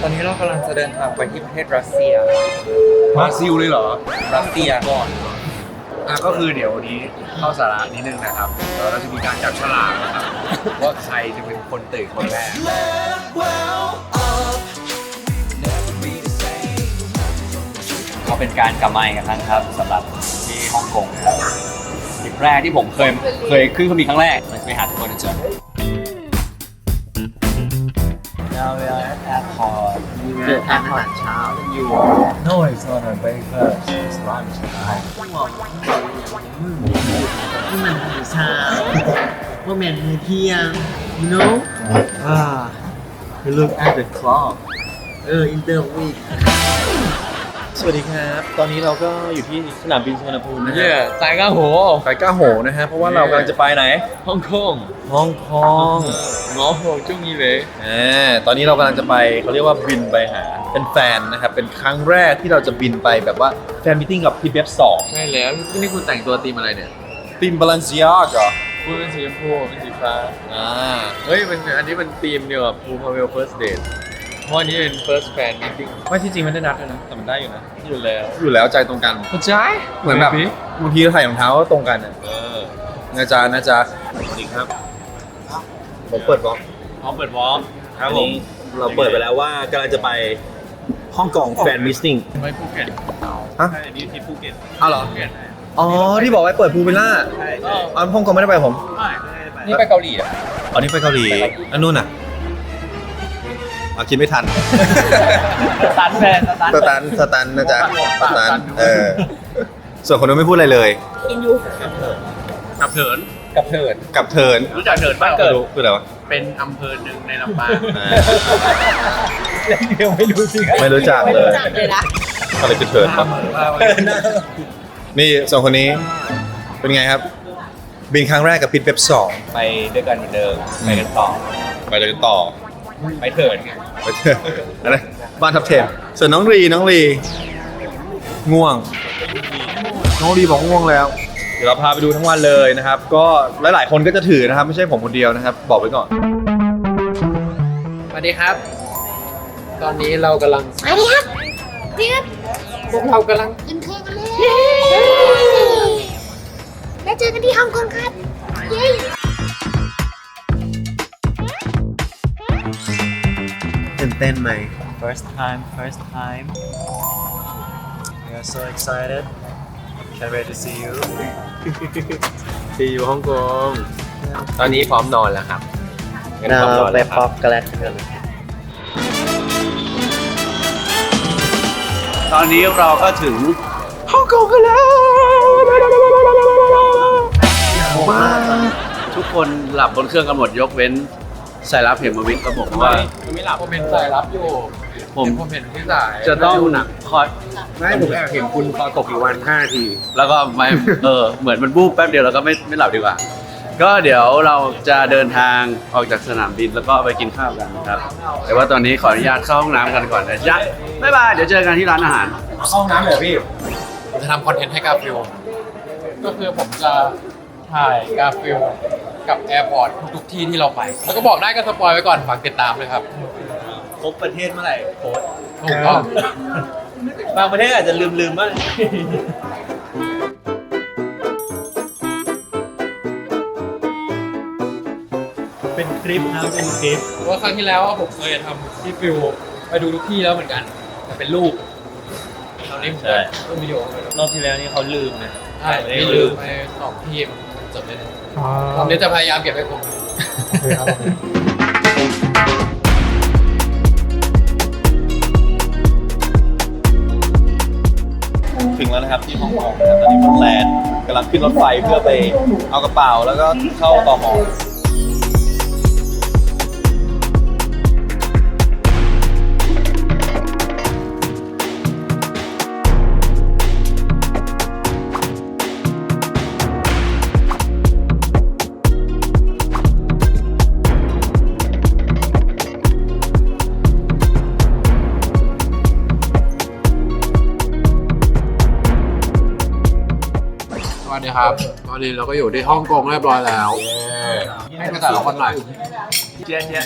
ตอนนี้เรากำลังจะเดินทางไปที่ประเทศรัสเซีย บราซิลเลยเหรอ รัสเซียก่อน อะก็คือเดี๋ยววันนี้เข้าสาระนิดนึงนะครับเดี๋ยวเราจะมีการจับฉลากนะครับว่าใครจะเป็นคนตื่นคนแรกก็เป็นการกลับมาอีกครั้งครับสำหรับที่ฮ่องกงนะครับทริปแรกที่ผมเคยเคยขึ้นเครื่องบินครั้งแรกมันไปหาทุกคนนะจ๊ะ Now we are at airport เดินทานอาหารเช้าอยู่ No it's not a breakfast it's lunch นี่มันมื้อเช้าว่าแมนมื้อเที่ยง you know อ่า you look at the clock เออ in the week สวัสดีครับ ตอนนี้เราก็อยู่ที่สนามบินสุวรรณภูมินะฮะเย่สายก้าโหไปก้าโหนะฮะ เพราะว่าเรากำลังจะไปไหน ฮ่องกงฮ่องกงง้อโหจุ้งอีเลยอ่าตอนนี้เรากำลังจะไปเขาเรียกว่าบินไปหาเป็นแฟนนะครับ เป็นครั้งแรกที่เราจะบินไปแบบว่าแฟนมิทติ้งกับพี่เบฟสองใช่แล้วนี่คุณแต่งตัวธีมอะไรเนี่ยทีมบาลานซิอาเหรอพูดเป็นสีชมพูเป็นสีฟ้าอ่าเฮ้ยมันอันนี้มันธีมเดียวกับภูพาเวล first date เพราะอันนี้เป็น first fan meeting ไม่ที่จริงไม่ได้นัดเลยนะแต่มันได้อยู่นะอยู่แล้วอยู่แล้วใจตรงกัน เข้าใจ เหมือนแบบบางทีเราใส่รองเท้าก็ตรงกันอะเออนะจ๊ะนะจ๊ะสวัสดีครับผมเปิดบล็อกพร้อมเปิดวอล์กครับผมเราเปิดไปแล้วว่ากำลังจะไปฮ่องกงแฟนมิสติ้ง ไว้ภูเก็ตฮะ ใช่อันนี้ที่ภูเก็ตอ้าวเหรอ ภูเก็ตอ๋อที่บอกไว้เปิดพูลวิลล่าใช่อ๋อฮ่องกงไม่ได้ไปผมนี่ไปเกาหลีอะ อ๋อนี่ไปเกาหลีอันนู้นอะ อ๋อคิดไม่ทัน สตันแฟนสตันสตันสตันนะจ๊ะสตันเออส่วนคนนู้นไม่พูดอะไรเลยกับเถินกับเถิดกับเทิร์นรู้จักเถินบ้านเกิดรู้คืออะไรวะเป็นอำเภอหนึ่งในลำปางอ่าเดียวไม่รู้สิไม่รู้จักเลยอะไรคือเทิร์นปะนี่สองคนนี้เป็นไงครับ บินครั้งแรกกับพิทเว็บสองไปด้วยกันเหมือนเดิมไปกันต่อไปเลยต่อไปเถินไง ไปเถอะอะไรบ้านทับเทนส่วนน้องรีน้องรีง่วง น้องรีบอกง่วงแล้ว เดี๋ยวเราพาไปดูทั้งวันเลยนะครับ ก็หลายๆคนก็จะถือนะครับ ไม่ใช่ผมคนเดียวนะครับ บอกไว้ก่อนสวัสดีครับ ตอนนี้เรากำลังสวัสดีครับนี่ครับพวกเรากำลังกินเค้กกันเลยแล้วเจอกันที่ฮ่องกงครับเย้ นเต้นไหม first time first time we are so excited can't wait to see you see you ฮ่องกง ตอนนี้พร้อมนอนแล้วครับเราไปป๊อปกันแล้วกันตอนนี้เราก็ถึงทุกคนหลับบนเครื่องกันหมดยกเว้น สายรับเหมวิทย์ก็บอกว่าไม่หลับผมเห็นสายรับอยู่ผม ผมเห็นพี่สายจะต้องคอยไม่ผมแอบเห็นคุณคอตกอยู่วันห้าทีแล้วก็ไม่ เออเหมือนมันบูบแป๊บเดียวแล้วก็ไม่ไม่หลับดีกว่า ก็เดี๋ยวเราจะเดินทางออกจากสนามบินแล้วก็ไปกินข้าวกันครับ แต่ว่าตอนนี้ขออนุญาตเข้าห้องน้ำกันก่อนนะจ๊ะบ๊ายบายเดี๋ยวเจอกันที่ร้านอาหารห้องน้ำเลยพี่ผมจะทำคอนเทนต์ให้กาฟิลก็คือผมจะถ่ายกาฟิล กับแอร์พอร์ตทุกๆที่ที่เราไป แล้วก็บอกได้ก็สปอยไว้ก่อนฝากติดตามเลยครับครบประเทศเมื่อไหร่โค้ดถูกต้องบางประเทศอาจจะลืมลืมบ้างเป็นคลิปนะเป็นคลิป เพราะว่าครั้งที่แล้วอะผมเคยทำที่ฟิลไปดูทุกที่แล้วเหมือนกัน แต่เป็นรูปเราเล่นใช่รูปวิดีโอไปแล้วรอบที่แล้วนี่เขาลืมนะใช่ไม่ลืมไปสองที่จบได้เลย รอบนี้จะพยายามเก็บให้ครบถึงแล้วนะครับที่ฮ่องกงนะครับตอนนี้มันแลนด์กำลังขึ้นรถไฟเพื่อไปเอากระเป๋าแล้วก็เข้าต่อมอ สวัสดีครับตอนนี้เราก็อยู่ที่ฮ่องกงเรียบร้อยแล้วให้ภาษาละคนหน่อยจเจ๊เจ๊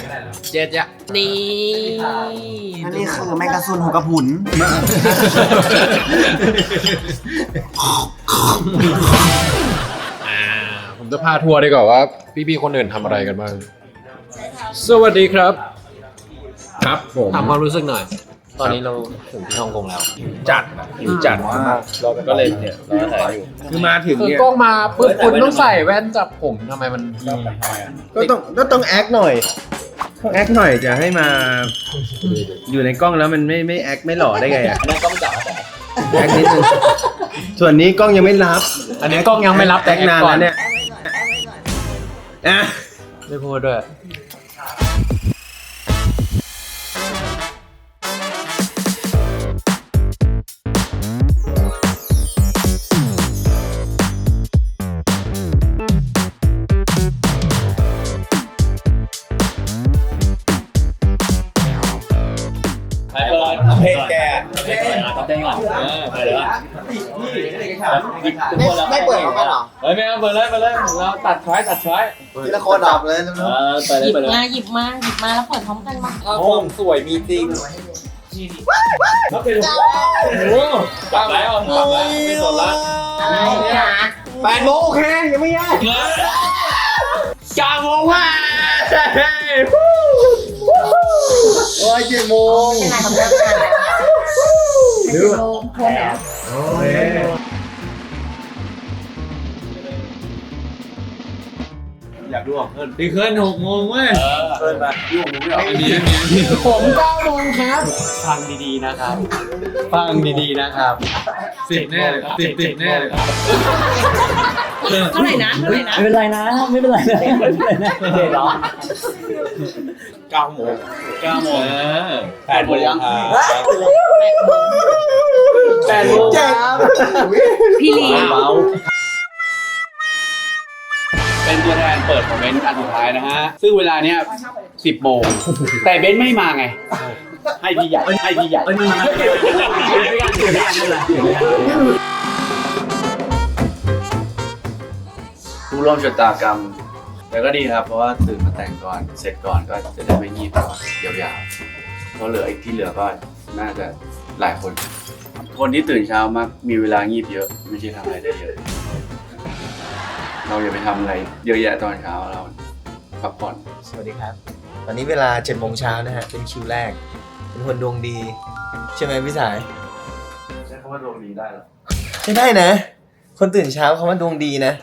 เจ๊เจ๊นี่ อันนี้คือแมกกาซุนหัวกระพุนอ่าผมจะพาทัวร์ดีกว่าว่าพี่ๆคนอื่นทำอะไรกันบ้าง สวัสดีครับ ครับผมถามความรู้สึกหน่อย ตอนนี้เราถึงที่ฮ่องกงแล้ว จัดหิวจัดมากก็เลยเนี่ยรอถ่ายอยู่คือมาถึงคือเนี่ยกล้องมาปุ๊บคุณต้องใส่แว่นจับผมทำไมมันก็ต้องก็ต้องแอคหน่อยต้องแอคหน่อยจะให้มาอยู่ในกล้องแล้วมันไม่ไม่แอคไม่หล่อได้ไงอะนั่นกล้องจับแอคนิดนึงส่วนนี้กล้องยังไม่รับอันนี้กล้องยังไม่รับแอคนานแล้วเนี่ยอะไม่พูดด้วย เพลงแกไม่เปิดของมันเหรอเฮ้ยไม่เอาเปิดเลยเปิดเลยเราตัดช้อยตัดช้อยทีละคนดับเลยนะหยิบมาหยิบมาหยิบมาแล้วเปิดพร้อมกันมาความสวยมีจริงตามแล้วตามแล้วไม่สนละอะไรเนี่ยแปดโมงโอเคยังไม่แย่กาโมงว่า โอ้ยเจ็ดโมงเป็นนายทำงานแล้วเป็นโลมโทนแล้วอยากดูออกเพิ่นดีขึ้นหกโมงเว้ยเพิ่นมายุ่งไม่ออกดีดีผมเก้าโมงครับ ฟังดีๆนะครับ ฟังดีๆนะครับสิบแน่เลยสิบสิบแน่เลยเท่าไหร่นะเท่าไหร่นะไม่เป็นไรนะ ไม่เป็นไรนะไม่เป็นไรนะเดี๋ยวเหรอ เก้าโมงเก้าโมงแปดโมงยังแปดโมงเจ็ดพี่ลีเป็นตัวแทนเปิดคอมเมนต์อันสุดท้ายนะฮะ ซึ่งเวลาเนี้ย10โมง แต่เบนซ์ไม่มาไง ให้พี่ใหญ่ ให้พี่ใหญ่ผู้ร่วมชะตากรรม แต่ก็ดีครับ เพราะว่าตื่นมาแต่งก่อน เสร็จก่อนก็จะได้ไม่งีบยาวๆเพราะเหลืออีกที่เหลือก็น่าจะหลายคน คนที่ตื่นเช้ามักมีเวลางีบเยอะ ไม่ใช่ทำอะไรได้เยอะ เราอย่าไปทำอะไร เยอะแยะตอนเช้าเราพักผ่อนสวัสดีครับ ตอนนี้เวลาเจ็ดโมงเช้านะฮะ เป็นคิวแรก เป็นคนดวงดี ใช่ไหมพี่สาย ใช้คำว่าดวงดีได้หรอ ใช่ได้นะ คนตื่นเช้าเขาว่าดวงดีนะ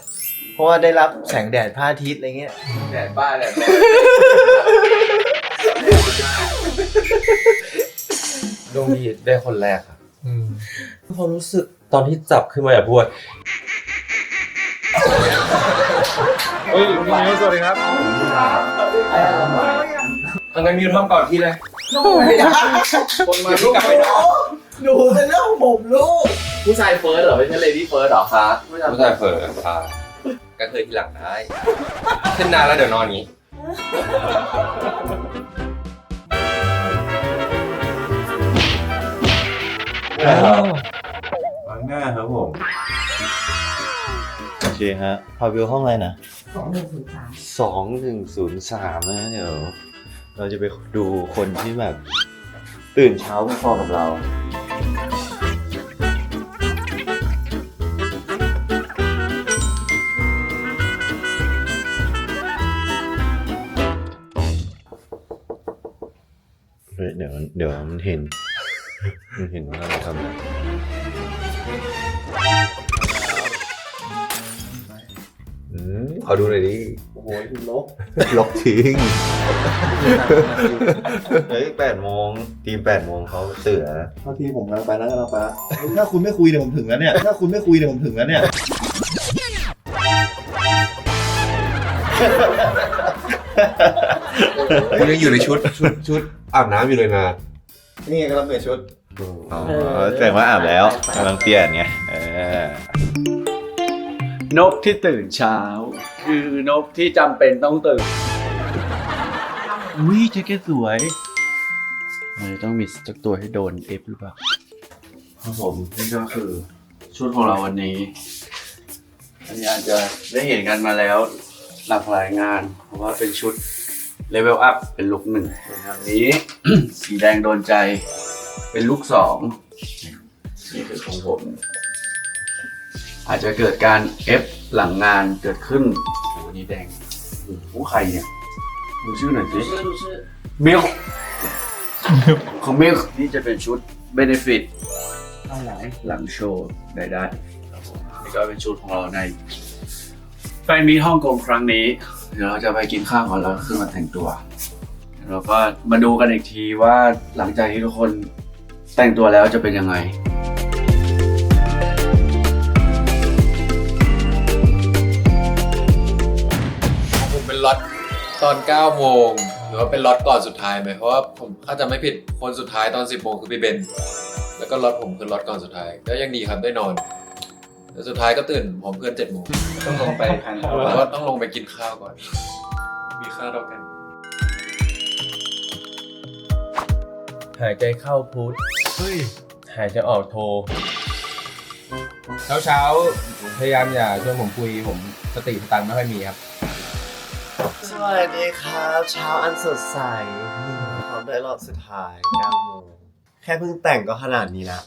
เพราะว่าได้รับแสงแดดพระอาทิตย์อะไรเงี้ย แดดบ้าแดดร้อนดวงดีได้คนแรกครับความรู้สึกตอนที่จับขึ้นมาอย่าพูดเฮ้ยพี่นิ้วสวัสดีครับอันนั้นมิวทำก่อนพี่เลยคนมาที่กลับไปนอนหนูเป็นเรื่องของผมลูกผู้ชายเฟิร์สเหรอไม่ใช่เลดี้เฟิร์สเหรอคะผู้ชายไม่ใช่เฟิร์นค่ะ ก็เคยที่หลังได้ ขึ้นนานแล้วเดี๋ยวนอนงี้ล้างหน้าครับผม โอเคฮะพาวิวห้องอะไรนะสองหนึ่งศูนย์สามสองหนึ่งศูนย์สามนะเดี๋ยวเราจะไปดูคนที่แบบ ตื่นเช้าพอๆกับเรา ฮ้ยเดี๋ยวมันเดี๋ยวมันเห็น มันเห็นว่าเราทำอะไรอืมขอดูหน่อยดิโอ้โหลกลกทิ้งเฮ้ยแปดโมงทีมแปดโมงเขาเสือ เท่าที่ผมกำลังไปแล้วกำลังไปแล้วถ้าคุณไม่คุยเนี่ยผมถึงแล้วเนี่ย ถ้าคุณไม่คุยเนี่ยผมถึงแล้วเนี่ย คุณยังอยู่ในชุดชุดชุดอาบน้ำอยู่เลยนะนี่ไงกำลังเปลี่ยนชุด อ๋อแสดงว่าอาบแล้วกำลังเปลี่ยนไงเออนกที่ตื่นเช้า คือนกที่จำเป็นต้องตื่นอุ้ยแจ็คเก็ตสวยมันจะต้องมีสักตัวให้โดนเอฟหรือเปล่าครับผมนี่ก็คือชุดของเราวันนี้อันนี้อาจจะได้เห็นกันมาแล้วหลากหลายงาน เพราะว่าเป็นชุด เลเวลอัพเป็นลุกหนึ่งส่วนทางนี้ สีแดงโดนใจ เป็นลุกสองนี่คือของผม อาจจะเกิดการเอฟหลังงานเกิดขึ้นโอ้โหนี่แดงโอ้โหใครเนี่ยดูชื่อหน่อยสิมิลของมิลนี่จะเป็นชุดเบนฟิตหลังโชว์ได้ได้ครับผมนี่ก็เป็นชุดของเราในแฟ นมีตฮ่องกงครั้งนี้ เดี๋ยวเราจะไปกินข้าวก่อนแล้วก็ขึ้นมาแต่งตัวแล้วก็มาดูกันอีกทีว่าหลังจากที่ทุกคนแต่งตัวแล้วจะเป็นยังไงของผมเป็นล็อตตอน9โมงหรือว่าเป็นล็อตก่อนสุดท้ายไหมเพราะว่าผมถ้าจะไม่ผิดคนสุดท้ายตอน 10โมงคือพี่เบน แล้วก็ล็อตผมคือล็อตก่อนสุดท้ายก็ยังดีครับได้นอน แล้วสุดท้ายก็ตื่นพร้อมเพื่อน7โมงต้องลงไปทานข้าวแล้วก็ต้องลงไปกินข้าวก่อน มีข้าวเท่ากัน หายใจเข้าพุทหายใจออกโท เช้าเช้าๆพยายามอย่าชวนผมคุยผมสติสตังค์ไม่ค่อยมีครับ สวัสดีครับ เช้าอันสดใสพร้อมด้วยรอบสุดท้าย9โมงแค่เพิ่งแต่งก็ขนาดนี้ละ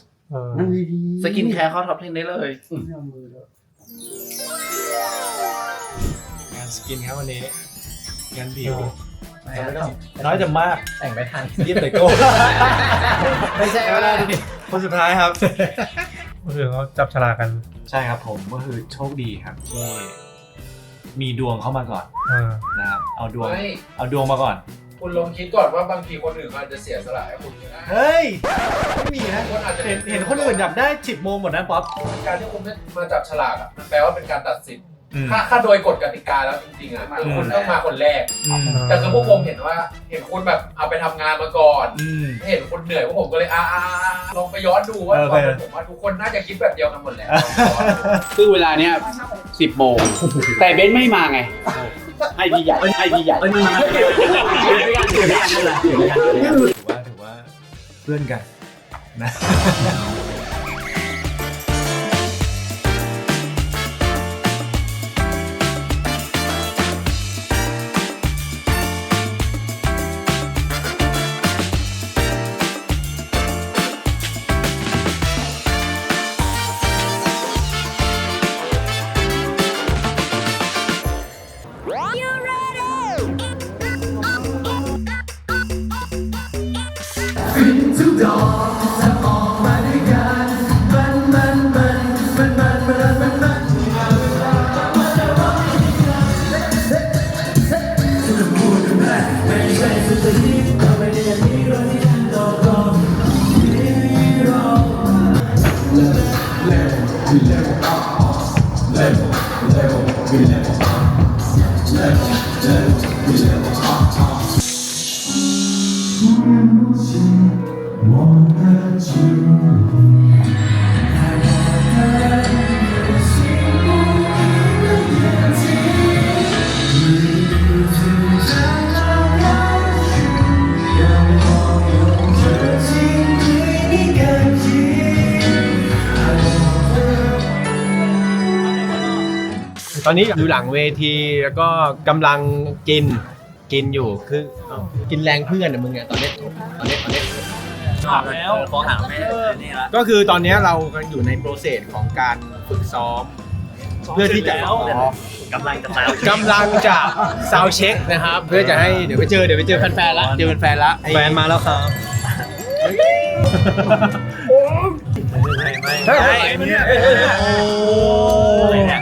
สกินแคร์เข้าท็อป10ได้เลยงานสกินครับวันนี้งานผิวน้อยแต่มากแต่งไม่ทันเยี่ยมเลยโก้ไม่ใช่ไม่ได้ดิคนสุดท้ายครับก็คือเขาจับฉลากกัน ใช่ครับผมก็คือโชคดีครับที่มีดวงเข้ามาก่อนเออนะครับเอาดวงเฮ้ยเอาดวงมาก่อน คุณลองคิดก่อนว่าบางทีคนอื่นเขาอาจจะเสียสละให้คุณก็ได้ เฮ้ย ไม่มีนะ คนอาจจะเห็นเห็นคนอื่นจับได้สิบโมงหมดนะป๊อป การที่คุณไม่มาจับฉลากอะมันแปลว่าเป็นการตัดสินอืมถ้าถ้าโดยกฎกติกาแล้วจริงๆอะคือคุณต้องมาคนแรกอืมแต่คือพวกผมเห็นว่า เห็นคุณแบบเอาไปทำงานมาก่อนอืมเห็นคุณเหนื่อยพวกผมก็เลยอ่าลองไปย้อนดูว่าโอตเคอนนั้นผมว่าทุกคนน่าจะคิดแบบเดียวกันหมดแหละซึ่งเวลาเนี้ย10โมงแต่เบนซ์ไม่มาไง ให้พี่ใหญ่ให้พี่ใหญ่เอ้ยมันมาเดี๋ยวด้วยกันเดี๋ยวด้วยกันเดี๋ยวด้วยกันเดี๋ยวด้วยกันถือว่าถือว่าเพื่อนกันนะ You ready? Into. ตอนนี้อยู่หลังเวทีแล้วก็กำลังกินกินอยู่คือเอ้ากินแรงเพื่อนอะมึงอะตอนเนี้ยตอนเนี้ยตอนเนี้ย ถามแล้ว ขอถามแม่นี่ละก็คือตอนเนี้ยเรากำลังอยู่ในโปรเซสของการฝึกซ้อม เพื่อที่จะแล้วกำลังจะตามกำลังจะซาวเช็คนะครับ เพื่อจะให้เดี๋ยวไปเจอเดี๋ยวไปเจอแฟนๆละเจอแฟนๆละแฟนมาแล้วครับเฮ้ยเฮ้ยโอ้เอ๊ะ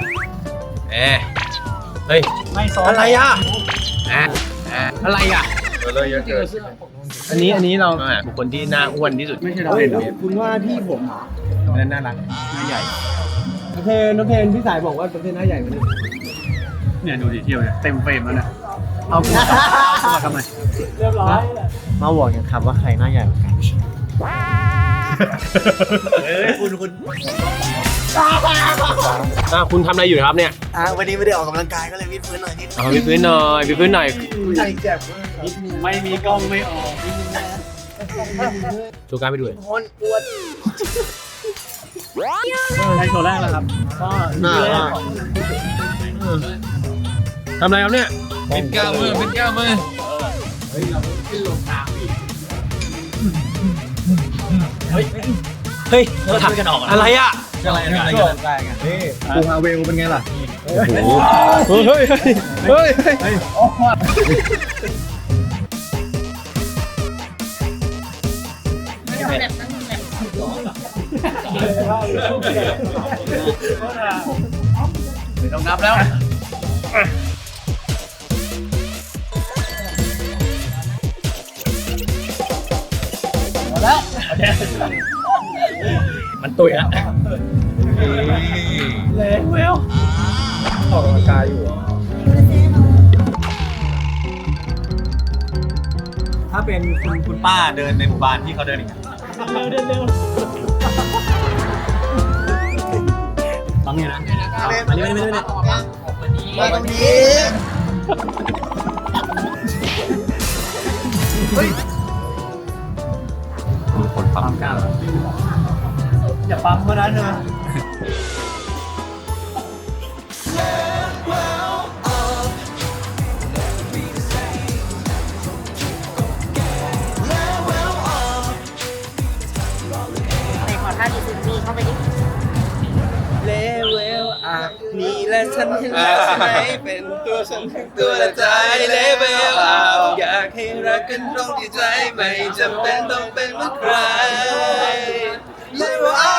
เฮ้ย ไม่ซ้อมอะไรอะอะอะอะไรอะเลยเยอะเกินอันนี้อันนี้เราบุคคลที่หน้าอ้วนที่สุด ไม่ใช่เราเล่นหรอคุณว่าที่ผมนั่นน่ารักหน้าใหญ่โอเคน้องเพนพี่สายบอกว่าน้องเพนหน้าใหญ่กว่านี้เนี่ยดูดิเที่ยวเนี่ยเต็มเฟรมแล้วเนี่ยเอาคุณมาทำไมเรียบร้อยมาบอกกันครับว่าใครหน้าใหญ่กว่ากันเฮ้ยคุณคุณ อะคุณทำอะไรอยู่ครับเนี่ยอะวันนี้ไม่ได้ออกกำลังกายก็เลยวิดพื้นหน่อยนิดเอาพี่พื้นหน่อยพี่พื้นหน่อยใจเจ็บไม่มีกล้องไม่ออกชูการไปด้วยคนปวดได้โชว์แรกแล้วครับก็หน้าแรกมากของทำอะไรครับเนี่ยเป็นก้าวมือเป็นก้าวมือเฮ้ยเราขึ้นลงน้ำอีกเฮ้ยเฮ้ยเราทำกันออกอะไรอะ อะไรอะไรกันได้กันนี่ปูฮาเวลเป็นไงล่ะโอ้โหเฮ้ยเฮ้ยเฮ้ยไม่ต้องนับแล้วแล้ว มันตุยแล้วแรงเวลออกกำลังกายอยู่เหรอถ้าเป็นคุณคุณป้าเดินในหมู่บ้านที่เขาเดินอีกเร็วเดินเร็วต้องเนี่ยนะมาเร็วมาเร็วมาเร็วมาตรงนี้ มีคนปั๊มก้าว อย่าปั๊มเขานะเธอไหนขอท่าดีสุดมีเข้าไปดิเลเวลอะนี่และฉันเห็นแล้วใช่ไหมเป็นตัวฉันทั้งตัวและใจเลเวลอะอยากให้รักกันตรงที่ใจไม่จำเป็นต้องเป็นเหมือนใคร เลเวลอั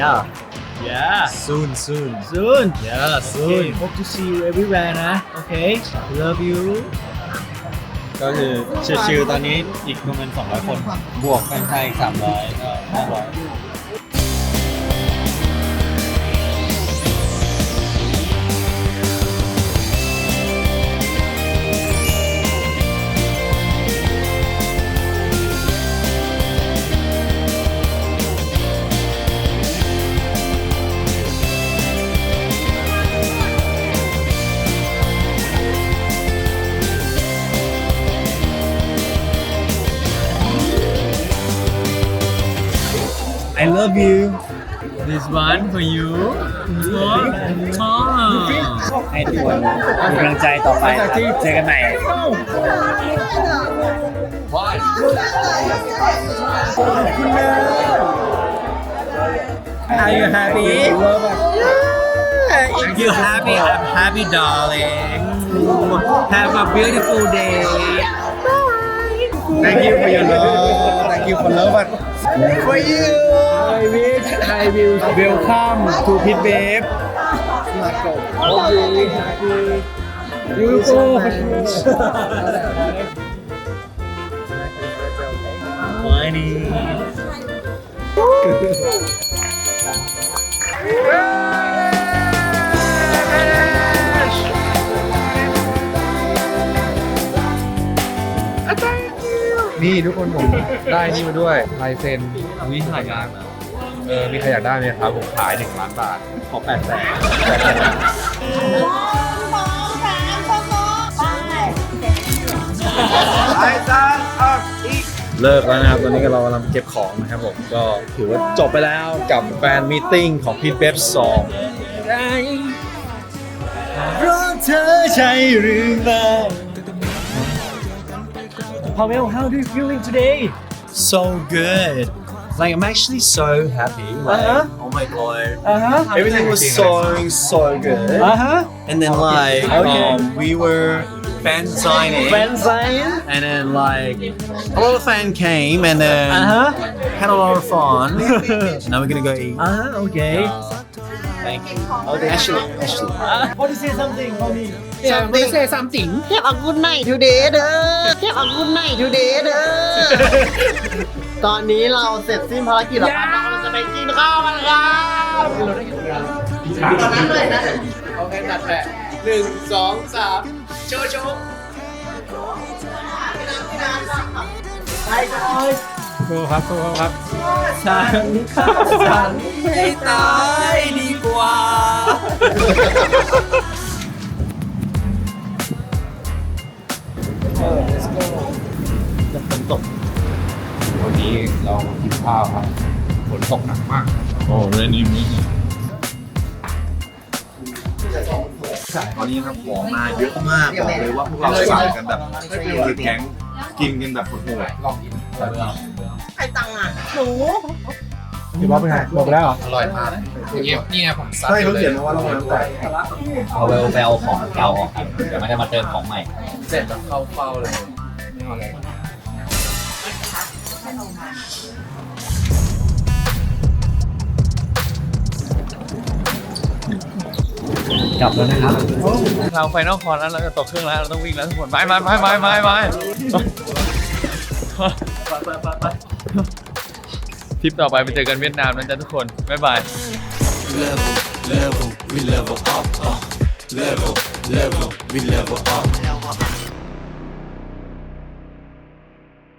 Yeah Yeah soon soon soon Yeah soon hope to see you everywhere นะ Okay love you ก็คือชิวๆตอนนี้อีกประมาณ200 คน บวกแฟนไทยอีก300ก็500 love you this one for you ให้ทุกคนมีกำลังใจต่อไปครับเจอกันใหม่ Are you happy? You happy? I'm happy, darling. Have a beautiful day. Thank you for your love Thank you for love For you, I wish I will welcome to Pit Babe. Okay, happy. You go. Money. นี่ทุกคนผมได้นี่มาด้วยลายเซ็นวิหายากนะเออมีใครอยากได้ไหมครับผมขายหนึ่งล้านบาทขอแปดแสนเลิกแล้วนะครับ ตอนนี้เรากำลังเก็บของนะครับผม ก็ถือว่าจบไปแล้วกับแฟนมีตติ้งของพีทเบฟสองเพราะเธอใช่หรือไม่ Pavel, how are you feeling today? So good. Like I'm actually so happy. Like, Uh-huh. Oh my god. Uh-huh. Everything was so so good. Uh-huh. And then like Okay. um, we were fan signing. Fan sign? And then like a lot of fan came and then Uh-huh. had a lot of fun. now we're gonna go eat. Uh-huh, okay. Thank you. Ashley, Ashley. Want to say something, homie? Something say something Have a good night today เด้อ Have a good night today เด้อ ตอนนี้เราเสร็จสิ้นภารกิจแล้วครับเรากำลังจะไปกินข้าวกันครับตอนนั้นเลยนะ โอเคตัดแปะหนึ่งสองสามโชว์โชว์ไปก่อนครูครับครูครับฉันฆ่าฉันให้ตาย ดีกว่าวันนี้เรากินข้าวครับฝนตกหนักมาก โอ้เรนนี่มิตอนนี้ครับของมาเยอะมากบอกเลยว่าพวกเราสั่งกันแบบคือแก๊งกินกันแบบโหดใครตังอะหนู พี่บ๊อบเป็นไงบอกแล้วเหรออร่อยมากนี่นี่ไงผมซัดใช่เขาเขียนมาว่าเราน้ำใส่เอาเวลไปเอาของเก่าออกครับเดี๋ยวไม่ได้มาเติมของใหม่ เสร็จแบบเข้าเฝ้าเลยไม่เอาอะไรกลับแล้วนะครับเราไฟนอลคอร์แล้วเราจะตกเครื่องแล้วเราต้องวิ่งแล้วทุกคนไปไปไปไปไปไป ทริปต่อไปไปเจอกันเวียดนามนะจ๊ะทุกคน บ๊ายบาย level, level, we level up, uh. Level, level, we level up.